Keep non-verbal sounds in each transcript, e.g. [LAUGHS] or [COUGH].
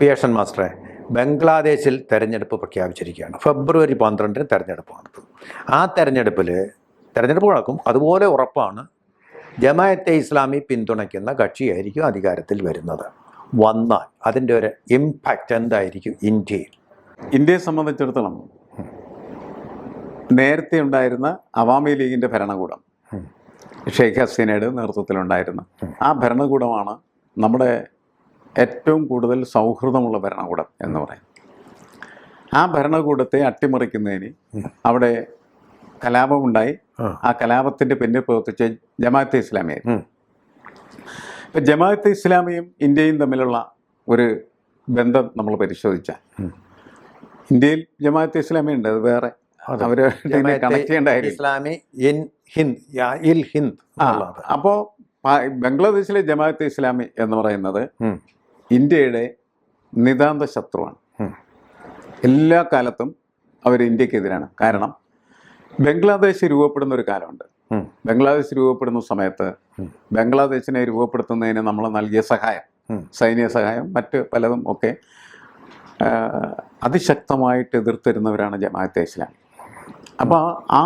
പിയേഷൻ മാസ്റ്ററെ ബംഗ്ലാദേശിൽ തെരഞ്ഞെടുപ്പ് പ്രഖ്യാപിച്ചിരിക്കുകയാണ്. ഫെബ്രുവരി പന്ത്രണ്ടിന് തെരഞ്ഞെടുപ്പ് നടത്തും. ആ തെരഞ്ഞെടുപ്പിൽ തെരഞ്ഞെടുപ്പ് നടക്കും അതുപോലെ ഉറപ്പാണ് ജമായത്തെ ഇസ്ലാമി പിന്തുണയ്ക്കുന്ന കക്ഷിയായിരിക്കും അധികാരത്തിൽ വരുന്നത്. വന്നാൽ അതിന്റെ ഒരു ഇമ്പാക്റ്റ് എന്തായിരിക്കും ഇന്ത്യയിൽ? ഇന്ത്യയെ സംബന്ധിച്ചിടത്തോളം നേരത്തെ ഉണ്ടായിരുന്ന അവാമി ലീഗിന്റെ ഭരണകൂടം ഷെയ്ഖ് ഹസീനയുടെ നേതൃത്വത്തിലുണ്ടായിരുന്ന ആ ഭരണകൂടമാണ് നമ്മുടെ ഏറ്റവും കൂടുതൽ സൗഹൃദമുള്ള ഭരണകൂടം എന്ന് പറയും ആ ഭരണകൂടത്തെ അട്ടിമറിക്കുന്നതിന് അവിടെ കലാപമുണ്ടായി. ആ. ആ കലാപത്തിന്റെ പിന്നിൽ പ്രവർത്തിച്ച ജമാഅത്തെ ഇസ്ലാമിയെ ഉം. ഇപ്പൊ ജമാഅത്തെ ഇസ്ലാമിയും ഇന്ത്യയും തമ്മിലുള്ള ഒരു ബന്ധം നമ്മൾ പരിശോധിച്ചാൽ ഇന്ത്യയിൽ ജമാഅത്തെ ഇസ്ലാമി ഉണ്ട് അത് വേറെ. ഇസ്ലാമി ഇൻ ഹിന്ദ് ഹിന്ദ് അപ്പോൾ ബംഗ്ലാദേശിലെ ജമാഅത്തെ ഇസ്ലാമി എന്ന് പറയുന്നത്. ഇന്ത്യയുടെ നിതാന്ത ശത്രുവാണ്. എല്ലാ കാലത്തും അവർ ഇന്ത്യക്കെതിരാണ്. കാരണം ബംഗ്ലാദേശ് രൂപപ്പെടുന്ന ഒരു കാലമുണ്ട്. ബംഗ്ലാദേശ് രൂപപ്പെടുന്ന സമയത്ത്. ബംഗ്ലാദേശിനെ രൂപപ്പെടുത്തുന്നതിന് നമ്മൾ നൽകിയ സഹായം സൈനിക സഹായം മറ്റ് പലതും ഒക്കെ അതിശക്തമായിട്ട് എതിർത്തിരുന്നവരാണ് ജമാഅത്തെ ഇസ്ലാമി. അപ്പോൾ ആ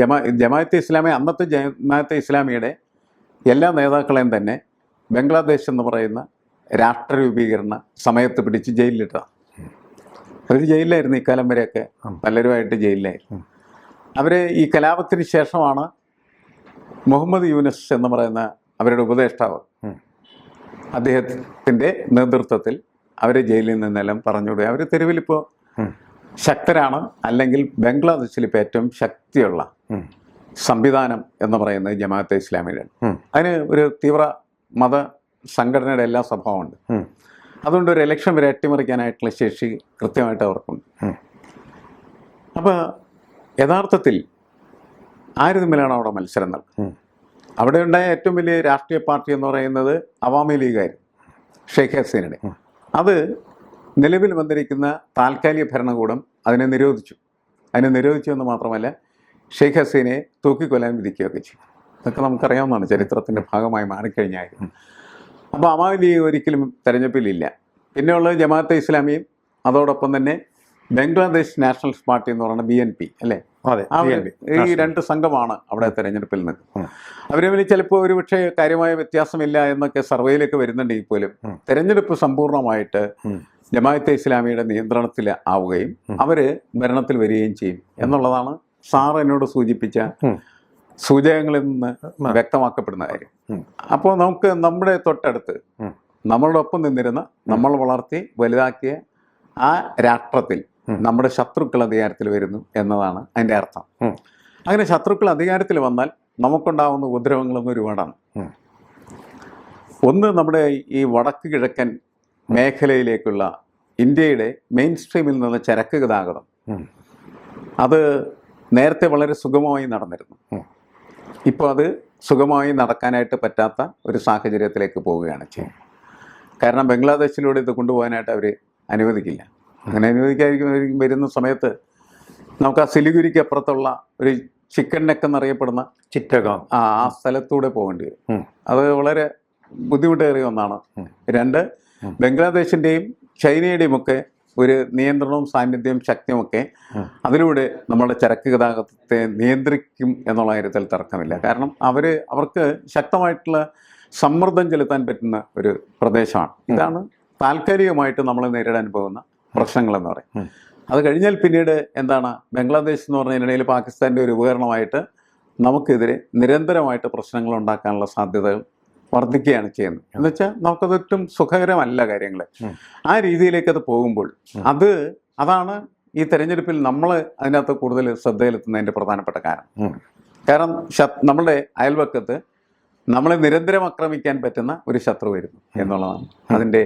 ജമാ ജമാഅത്തെ ഇസ്ലാമി അന്നത്തെ ജമാഅത്തെ ഇസ്ലാമിയുടെ എല്ലാ നേതാക്കളെയും തന്നെ ബംഗ്ലാദേശ് എന്ന് പറയുന്ന രാഷ്ട്ര രൂപീകരണ സമയത്ത് പിടിച്ച് ജയിലിലിട്ടതാണ് അവർ ജയിലിലായിരുന്നു ഇക്കാലം വരെയൊക്കെ. പലരുമായിട്ട് ജയിലിലായിരുന്നു. അവർ ഈ കലാപത്തിന് ശേഷമാണ് മുഹമ്മദ് യൂനസ് എന്ന് പറയുന്ന അവരുടെ ഉപദേഷ്ടാവ്. അദ്ദേഹത്തിന്റെ നേതൃത്വത്തിൽ അവരെ ജയിലിൽ നിന്നെല്ലാം പറഞ്ഞുവിടുക അവർ തെരുവിലിപ്പോൾ. ശക്തരാണ് അല്ലെങ്കിൽ ബംഗ്ലാദേശിൽ ഇപ്പോൾ ഏറ്റവും ശക്തിയുള്ള. സംവിധാനം എന്ന് പറയുന്നത് ജമാഅത്തെ ഇസ്ലാമിയുടെ ഉം. അതിന് ഒരു തീവ്ര മത സംഘടനയുടെ എല്ലാ സ്വഭാവമുണ്ട്. അതുകൊണ്ട് ഒരു ഇലക്ഷൻ വരെ അട്ടിമറിക്കാനായിട്ടുള്ള ശേഷി കൃത്യമായിട്ട് അവർക്കുണ്ട്. അപ്പോൾ യഥാർത്ഥത്തിൽ ആര് തമ്മിലാണ് അവിടെ മത്സരം നടക്കുന്നത്. അവിടെ ഉണ്ടായ ഏറ്റവും വലിയ രാഷ്ട്രീയ പാർട്ടി എന്ന് പറയുന്നത് അവാമി ലീഗായിരുന്നു ഷെയ്ഖ് ഹസീനയുടെ. അത് നിലവിൽ വന്നിരിക്കുന്ന താൽക്കാലിക ഭരണകൂടം അതിനെ നിരോധിച്ചു. അതിനെ നിരോധിച്ചു എന്ന് മാത്രമല്ല ഷെയ്ഖ് ഹസീനയെ തൂക്കിക്കൊല്ലാൻ വിധിക്കുകയൊക്കെ ചെയ്തു. ഇതൊക്കെ നമുക്കറിയാവുന്നതാണ് ചരിത്രത്തിന്റെ ഭാഗമായി മാറിക്കഴിഞ്ഞായിരുന്നു അപ്പോൾ ലീഗ് ഒരിക്കലും തെരഞ്ഞെടുപ്പിലില്ല പിന്നെയുള്ളത് ജമാഅത്തെ ഇസ്ലാമിയും അതോടൊപ്പം തന്നെ ബംഗ്ലാദേശ് നാഷണൽ പാർട്ടി എന്ന് പറയുന്ന ബി എൻ പി അല്ലേ അതെ ഈ രണ്ട് സംഘമാണ് അവിടെ തെരഞ്ഞെടുപ്പിൽ നിന്ന് അവർ തമ്മിൽ ചിലപ്പോൾ ഒരുപക്ഷെ കാര്യമായ വ്യത്യാസമില്ല എന്നൊക്കെ സർവേയിലേക്ക് വരുന്നുണ്ടെങ്കിൽ പോലും. തെരഞ്ഞെടുപ്പ് സമ്പൂർണമായിട്ട്. ജമാഅത്തെ ഇസ്ലാമിയുടെ നിയന്ത്രണത്തിൽ ആവുകയും. അവർ ഭരണത്തിൽ വരികയും ചെയ്യും എന്നുള്ളതാണ് സാർ എന്നോട് സൂചിപ്പിച്ച. സൂചകങ്ങളിൽ നിന്ന്. വ്യക്തമാക്കപ്പെടുന്ന കാര്യം. അപ്പോൾ നമുക്ക് നമ്മുടെ തൊട്ടടുത്ത് നമ്മളോടൊപ്പം നമ്മളുടെ ഒപ്പം നിന്നിരുന്ന നമ്മൾ വളർത്തി വലുതാക്കിയ ആ രാഷ്ട്രത്തിൽ നമ്മുടെ ശത്രുക്കൾ അധികാരത്തിൽ വരുന്നു എന്നതാണ് അതിന്റെ അർത്ഥം. അങ്ങനെ ശത്രുക്കൾ അധികാരത്തിൽ വന്നാൽ നമുക്കുണ്ടാവുന്ന ഉപദ്രവങ്ങളൊന്നും ഒരുപാടാണ്. ഒന്ന് നമ്മുടെ ഈ വടക്ക് കിഴക്കൻ മേഖലയിലേക്കുള്ള ഇന്ത്യയുടെ മെയിൻ സ്ട്രീമിൽ നിന്ന് ചരക്ക് ഗതാഗതം. അത് നേരത്തെ വളരെ സുഗമമായി നടന്നിരുന്നു. ഇപ്പോൾ അത് സുഖമായി നടക്കാനായിട്ട് പറ്റാത്ത ഒരു സാഹചര്യത്തിലേക്ക് പോവുകയാണ് ചെയ്യുന്നത് കാരണം ബംഗ്ലാദേശിലൂടെ ഇത് കൊണ്ടുപോകാനായിട്ട് അവർ അനുവദിക്കില്ല. അങ്ങനെ അനുവദിക്കാതിരിക്കും വരുന്ന സമയത്ത് നമുക്ക് ആ സിലിഗുരിക്ക് അപ്പുറത്തുള്ള ഒരു ചിക്കൻ നെക്ക് എന്നറിയപ്പെടുന്ന ചിറ്റകം ആ ആ സ്ഥലത്തൂടെ പോകേണ്ടി വരും. അത് വളരെ ബുദ്ധിമുട്ടേറിയ ഒന്നാണ്. രണ്ട്. ബംഗ്ലാദേശിന്റെയും ചൈനയുടെയും ഒക്കെ ഒരു നിയന്ത്രണവും സാന്നിധ്യവും ശക്തിയുമൊക്കെ. അതിലൂടെ നമ്മുടെ ചരക്ക് ഗതാഗതത്തെ നിയന്ത്രിക്കും എന്നുള്ള കാര്യത്തിൽ തർക്കമില്ല. കാരണം അവർ അവർക്ക് ശക്തമായിട്ടുള്ള സമ്മർദ്ദം ചെലുത്താൻ പറ്റുന്ന ഒരു പ്രദേശമാണ്. ഇതാണ് താൽക്കാലികമായിട്ട് നമ്മൾ നേരിടാൻ പോകുന്ന പ്രശ്നങ്ങളെന്ന് പറയും. ഉം. അത് കഴിഞ്ഞാൽ പിന്നീട് എന്താണ് ബംഗ്ലാദേശ് എന്ന് പറഞ്ഞതിനിടയിൽ പാകിസ്ഥാന്റെ ഒരു ഉപകരണമായിട്ട് നമുക്കെതിരെ നിരന്തരമായിട്ട് പ്രശ്നങ്ങൾ ഉണ്ടാക്കാനുള്ള സാധ്യതകൾ വർദ്ധിക്കുകയാണ് ചെയ്യുന്നത്. എന്ന് വെച്ചാൽ നമുക്കത് ഒട്ടും സുഖകരമല്ല കാര്യങ്ങൾ ആ രീതിയിലേക്ക് അത് പോകുമ്പോൾ. അത് അതാണ് ഈ തെരഞ്ഞെടുപ്പിൽ നമ്മൾ അതിനകത്ത് കൂടുതൽ ശ്രദ്ധയിലെത്തുന്നതിന്റെ പ്രധാനപ്പെട്ട കാരണം. കാരണം നമ്മുടെ അയൽവക്കത്ത് നമ്മളെ നിരന്തരം ആക്രമിക്കാൻ പറ്റുന്ന ഒരു ശത്രു വരുന്നു എന്നുള്ളതാണ് അതിന്റെ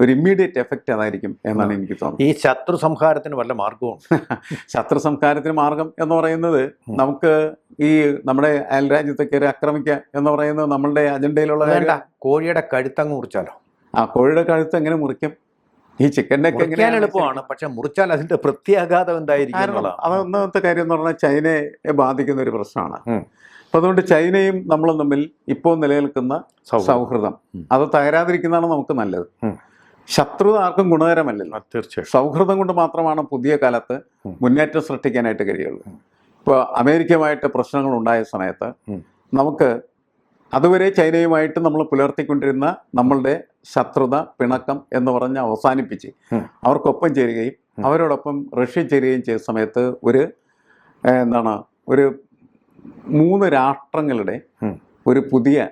ഒരു ഇമ്മീഡിയറ്റ് എഫക്റ്റ് അതായിരിക്കും എന്നാണ് എനിക്ക് തോന്നുന്നത്. ഈ ശത്രു സംഹാരത്തിന് വല്ല മാർഗവും [LAUGHS] ശത്രു സംഹാരത്തിന് മാർഗം എന്ന് പറയുന്നത് നമുക്ക് ഈ നമ്മുടെ അയൽ രാജ്യത്തെ കയറി ആക്രമിക്കുക എന്ന് പറയുന്നത് നമ്മളുടെ അജണ്ടയിലുള്ള വേണ്ട കോഴിയുടെ കഴുത്തങ്ങ് മുറിച്ചാലോ? ആ കോഴിയുടെ കഴുത്ത് എങ്ങനെ മുറിക്കും? ഈ ചിക്കന്റെ മുറിക്കാൻ എളുപ്പമാണ് പക്ഷെ മുറിച്ചാൽ അതിന്റെ പ്രത്യാഘാതം എന്തായിരിക്കും അത് ഒന്നാമത്തെ അതൊന്നാമത്തെ കാര്യം എന്ന് പറഞ്ഞാൽ ചൈനയെ ബാധിക്കുന്ന ഒരു പ്രശ്നമാണ്. അപ്പൊ അതുകൊണ്ട് ചൈനയും നമ്മളും തമ്മിൽ ഇപ്പോൾ നിലനിൽക്കുന്ന സൗഹൃദം. അത് തകരാതിരിക്കുന്നതാണ് നമുക്ക് നല്ലത്. ശത്രുത ആർക്കും ഗുണകരമല്ലല്ലോ തീർച്ചയായും സൗഹൃദം കൊണ്ട് മാത്രമാണ് പുതിയ കാലത്ത്. മുന്നേറ്റം സൃഷ്ടിക്കാനായിട്ട് കഴിയുള്ളൂ. ഇപ്പോൾ അമേരിക്കയുമായിട്ട് പ്രശ്നങ്ങൾ ഉണ്ടായ സമയത്ത് നമുക്ക് അതുവരെ ചൈനയുമായിട്ട് നമ്മൾ പുലർത്തിക്കൊണ്ടിരുന്ന നമ്മളുടെ ശത്രുത പിണക്കം എന്ന് പറഞ്ഞ് അവസാനിപ്പിച്ച്. അവർക്കൊപ്പം ചേരുകയും അവരോടൊപ്പം റഷ്യ ചേരുകയും ചെയ്ത സമയത്ത് ഒരു എന്താണ് ഒരു മൂന്ന് രാഷ്ട്രങ്ങളുടെ ഒരു പുതിയ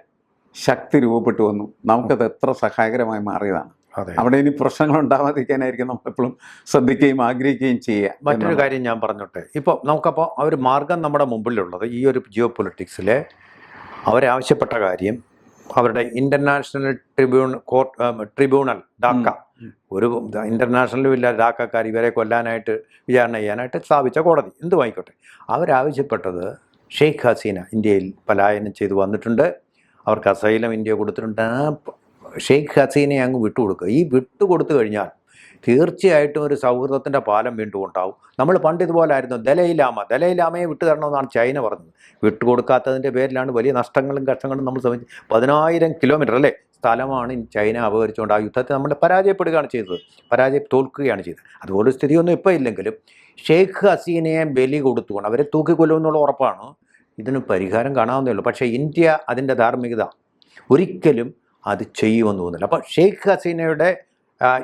ശക്തി രൂപപ്പെട്ടു വന്നു. നമുക്കത് എത്ര സഹായകരമായി മാറിയതാണ്. അവിടെ ഇനി പ്രശ്നങ്ങൾ ഉണ്ടാവാതിരിക്കാനായിരിക്കും നമ്മൾ എപ്പോഴും ശ്രദ്ധിക്കുകയും ആഗ്രഹിക്കുകയും ചെയ്യുക. മറ്റൊരു കാര്യം ഞാൻ പറഞ്ഞോട്ടെ. ഇപ്പോൾ നമുക്കപ്പോൾ ആ ഒരു മാർഗം നമ്മുടെ മുമ്പിലുള്ളത് ഈ ഒരു ജിയോ പൊളിറ്റിക്സിലെ അവരാവശ്യപ്പെട്ട കാര്യം അവരുടെ international tribune court tribunal Dhaka. ഒരു ഇന്റർനാഷണലും ഇല്ല ഡാക്കക്കാർ ഇവരെ കൊല്ലാനായിട്ട് വിചാരണ ചെയ്യാനായിട്ട് സ്ഥാപിച്ച കോടതി. എന്തുമായിക്കോട്ടെ. അവരാവശ്യപ്പെട്ടത് ഷെയ്ഖ് ഹസീന ഇന്ത്യയിൽ പലായനം ചെയ്തു വന്നിട്ടുണ്ട്. അവർക്ക് അസൈലം ഇന്ത്യ കൊടുത്തിട്ടുണ്ട്. ഷെയ്ഖ് ഹസീനെ അങ്ങ് വിട്ടുകൊടുക്കുക. ഈ വിട്ടുകൊടുത്തു കഴിഞ്ഞാൽ തീർച്ചയായിട്ടും ഒരു സൗഹൃദത്തിന്റെ പാലം വീണ്ടും ഉണ്ടാവും. നമ്മൾ പണ്ട് ഇതുപോലെ ആയിരുന്നു ദലൈലാമ ദലൈലാമയെ വിട്ടു തരണമെന്നാണ് ചൈന പറഞ്ഞത്. വിട്ടുകൊടുക്കാത്തതിന്റെ പേരിലാണ് വലിയ നഷ്ടങ്ങളും കഷ്ടങ്ങളും നമ്മൾ സംബന്ധിച്ച് പതിനായിരം കിലോമീറ്റർ അല്ലേ സ്ഥലമാണ് ചൈന അപഹരിച്ചുകൊണ്ട് ആ യുദ്ധത്തെ നമ്മൾ പരാജയപ്പെടുകയാണ് ചെയ്തത്. പരാജയ തോൽക്കുകയാണ് ചെയ്തത്. അതുപോലെ സ്ഥിതിയൊന്നും ഇപ്പോൾ ഇല്ലെങ്കിലും ഷെയ്ഖ് ഹസീനയെ ബലി കൊടുത്തുകൊണ്ട് അവരെ തൂക്കിക്കൊല്ലുമെന്നുള്ള ഉറപ്പാണ്. ഇതിന് പരിഹാരം കാണാവുന്നേ ഉള്ളൂ. പക്ഷേ ഇന്ത്യ അതിന്റെ ധാർമ്മികത ഒരിക്കലും അത് ചെയ്യുമെന്ന് തോന്നുന്നില്ല. അപ്പോൾ ഷെയ്ഖ് ഹസീനയുടെ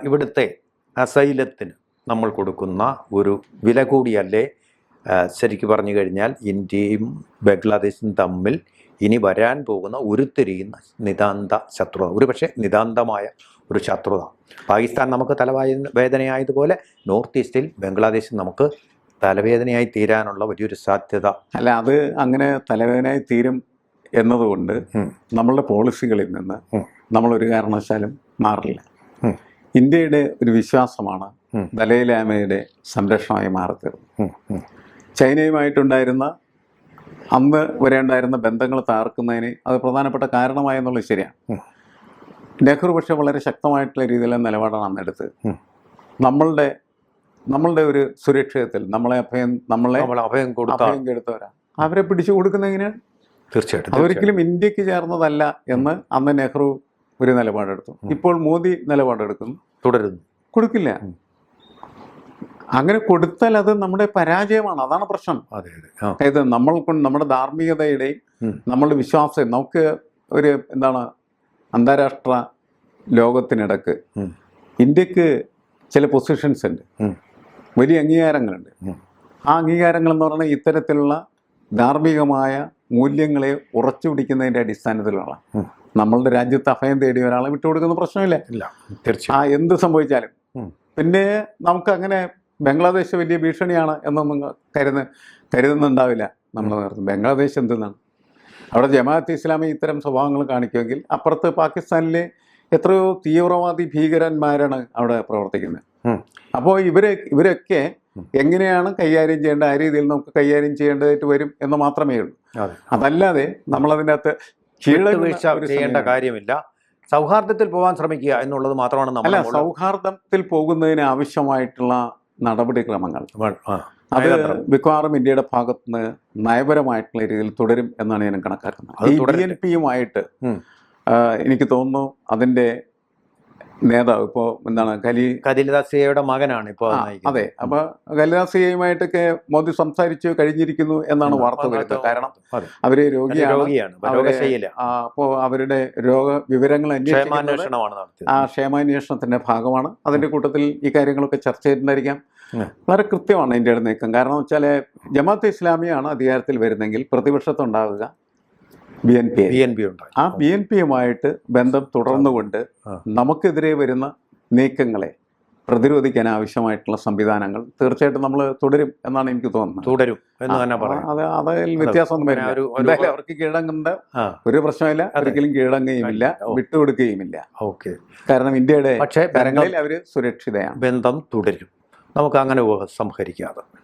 ഇവിടുത്തെ അസൈലത്തിന് നമ്മൾ കൊടുക്കുന്ന ഒരു വില കൂടിയല്ലേ? ശരിക്ക് പറഞ്ഞു കഴിഞ്ഞാൽ ഇന്ത്യയും ബംഗ്ലാദേശും തമ്മിൽ ഇനി വരാൻ പോകുന്ന ഉരുത്തിരിയുന്ന നിതാന്ത ശത്രുത ഒരു പക്ഷേ നിതാന്തമായ ഒരു ശത്രുത. പാകിസ്ഥാൻ നമുക്ക് തലവായ വേദനയായതുപോലെ നോർത്ത് ഈസ്റ്റിൽ ബംഗ്ലാദേശിൽ നമുക്ക് തലവേദനയായി തീരാനുള്ള വലിയൊരു സാധ്യത. അല്ല അത് അങ്ങനെ തലവേദനയായി തീരും എന്നതുകൊണ്ട്. നമ്മളുടെ പോളിസികളിൽ നിന്ന് നമ്മളൊരു നമ്മൾ ഒരു കാരണവശാലും മാറില്ല. ഇന്ത്യയുടെ ഒരു വിശ്വാസമാണ്. ദലൈലാമയുടെ സംരക്ഷണമായി ഉം. ചൈനയുമായിട്ടുണ്ടായിരുന്ന അന്ന് വരെ ഉണ്ടായിരുന്ന ബന്ധങ്ങൾ താർക്കുന്നതിന് അത് പ്രധാനപ്പെട്ട കാരണമായെന്നുള്ളത് ശരിയാണ്. നെഹ്റു പക്ഷേ വളരെ ശക്തമായിട്ടുള്ള രീതിയിലുള്ള നിലപാടാണ് അന്ന് എടുത്തത്. നമ്മളുടെ നമ്മളുടെ ഒരു സുരക്ഷിതത്തിൽ നമ്മളെ അഭയം നമ്മളെ അഭയം കൊടുത്ത അഭയം കെടുത്തവരാ അവരെ പിടിച്ചു കൊടുക്കുന്ന എങ്ങനെയാണ്? തീർച്ചയായിട്ടും അതൊരിക്കലും ഇന്ത്യയ്ക്ക് ചേർന്നതല്ല എന്ന് അന്ന് നെഹ്റു ഒരു നിലപാടെടുത്തു. ഇപ്പോൾ മോദി നിലപാടെടുക്കുന്നു. തുടരുന്നു. കൊടുക്കില്ല. അങ്ങനെ കൊടുത്താൽ അത് നമ്മുടെ പരാജയമാണ്. അതാണ് പ്രശ്നം. അതെ അതെ. ആ. അതായത് നമ്മൾ കൊണ്ട് നമ്മുടെ ധാർമ്മികതയുടെയും. നമ്മളുടെ വിശ്വാസം നമുക്ക് ഒരു എന്താണ് അന്താരാഷ്ട്ര ലോകത്തിനിടക്ക്. ഇന്ത്യയ്ക്ക് ചില പൊസിഷൻസ് ഉണ്ട്. വലിയ അംഗീകാരങ്ങളുണ്ട്. ആ അംഗീകാരങ്ങൾ എന്ന് പറഞ്ഞാൽ ഇത്തരത്തിലുള്ള ധാർമ്മികമായ മൂല്യങ്ങളെ ഉറച്ചു പിടിക്കുന്നതിന്റെ അടിസ്ഥാനത്തിലുള്ള നമ്മളുടെ രാജ്യത്ത് അഭയം തേടി ഒരാളെ വിട്ടുകൊടുക്കുന്ന പ്രശ്നമില്ല. ഇല്ല ആ എന്ത് സംഭവിച്ചാലും. പിന്നെ നമുക്കങ്ങനെ ബംഗ്ലാദേശ് വലിയ ഭീഷണിയാണ് എന്നൊന്നും കരുത കരുതുന്നുണ്ടാവില്ല നമ്മൾ നേരത്തെ ബംഗ്ലാദേശ് എന്തെന്നാണ്? അവിടെ ജമാഅത്ത് ഇസ്ലാമി ഇത്തരം സ്വഭാവങ്ങൾ കാണിക്കുമെങ്കിൽ അപ്പുറത്ത് പാകിസ്ഥാനിലെ എത്രയോ തീവ്രവാദി ഭീകരന്മാരാണ് അവിടെ പ്രവർത്തിക്കുന്നത്. അപ്പോൾ ഇവരെ ഇവരൊക്കെ. എങ്ങനെയാണ് കൈകാര്യം ചെയ്യേണ്ടത്? ആ രീതിയിൽ നമുക്ക് കൈകാര്യം ചെയ്യേണ്ടതായിട്ട് വരും എന്ന് മാത്രമേ ഉള്ളൂ. അതല്ലാതെ വിട്ടുവീഴ്ച ഒരു ചെയ്യേണ്ട കാര്യമില്ല. സൗഹാർദ്ദത്തിൽ പോകാൻ ശ്രമിക്കുക എന്നുള്ളത് മാത്രമാണ് നമ്മൾ സൗഹാർദ്ദത്തിൽ പോകുന്നതിന് ആവശ്യമായിട്ടുള്ള നടപടിക്രമങ്ങൾ. അത് മിക്കവാറും ഇന്ത്യയുടെ ഭാഗത്ത് നിന്ന് നയപരമായിട്ടുള്ള രീതിയിൽ തുടരും എന്നാണ് ഞാൻ കണക്കാക്കുന്നത്. അത് ഡി എൻ പിയുമായിട്ട് എനിക്ക് തോന്നുന്നു അതിന്റെ നേതാവ് ഇപ്പോ എന്താണ് കലി കലിദാസിയയുടെ മകനാണ് ഇപ്പോ അതെ. അപ്പൊ കലിദാസിയുമായിട്ടൊക്കെ മോദി സംസാരിച്ചു കഴിഞ്ഞിരിക്കുന്നു എന്നാണ് വാർത്ത വരുന്നത്. കാരണം. അവർ രോഗിയാണ്. രോഗിയാണ്. രോഗശൈല ആ, അപ്പോ അവരുടെ രോഗ വിവരങ്ങൾ അന്വേഷിക്കുന്നത് ആ ക്ഷേമാന്വേഷണത്തിന്റെ ഭാഗമാണ്. അതിന്റെ കൂട്ടത്തിൽ ഈ കാര്യങ്ങളൊക്കെ ചർച്ച ചെയ്തിട്ടുണ്ടായിരിക്കാം. വളരെ കൃത്യമാണ് ഇന്ത്യയുടെ നീക്കം. കാരണം വെച്ചാൽ ജമാഅത്ത് ഇസ്ലാമിയാണ് അധികാരത്തിൽ വരുന്നെങ്കിൽ പ്രതിപക്ഷത്തുണ്ടാവുക. B N P B N P ഉണ്ടായി. ആ ബി എൻ പിയുമായിട്ട് ബന്ധം തുടർന്നുകൊണ്ട്. നമുക്കെതിരെ വരുന്ന നീക്കങ്ങളെ പ്രതിരോധിക്കാൻ ആവശ്യമായിട്ടുള്ള സംവിധാനങ്ങൾ തീർച്ചയായിട്ടും നമ്മൾ തുടരും എന്നാണ് എനിക്ക് തോന്നുന്നത്. തുടരും എന്ന് തന്നെ പറയാം. അത് അതിൽ ഒരു- എന്തായാലും അവർക്ക് കീഴടങ്ങുന്ന ഒരു പ്രശ്നമില്ല. ഒരിക്കലും കീഴടങ്ങുകയുമില്ല. വിട്ടുകൊടുക്കുകയുമില്ല. ഓക്കെ. കാരണം ഇന്ത്യയുടെ പക്ഷേ അവർ സുരക്ഷിതയാണ്. ബന്ധം തുടരും. നമുക്ക് അങ്ങനെ സംഹരിക്കാതെ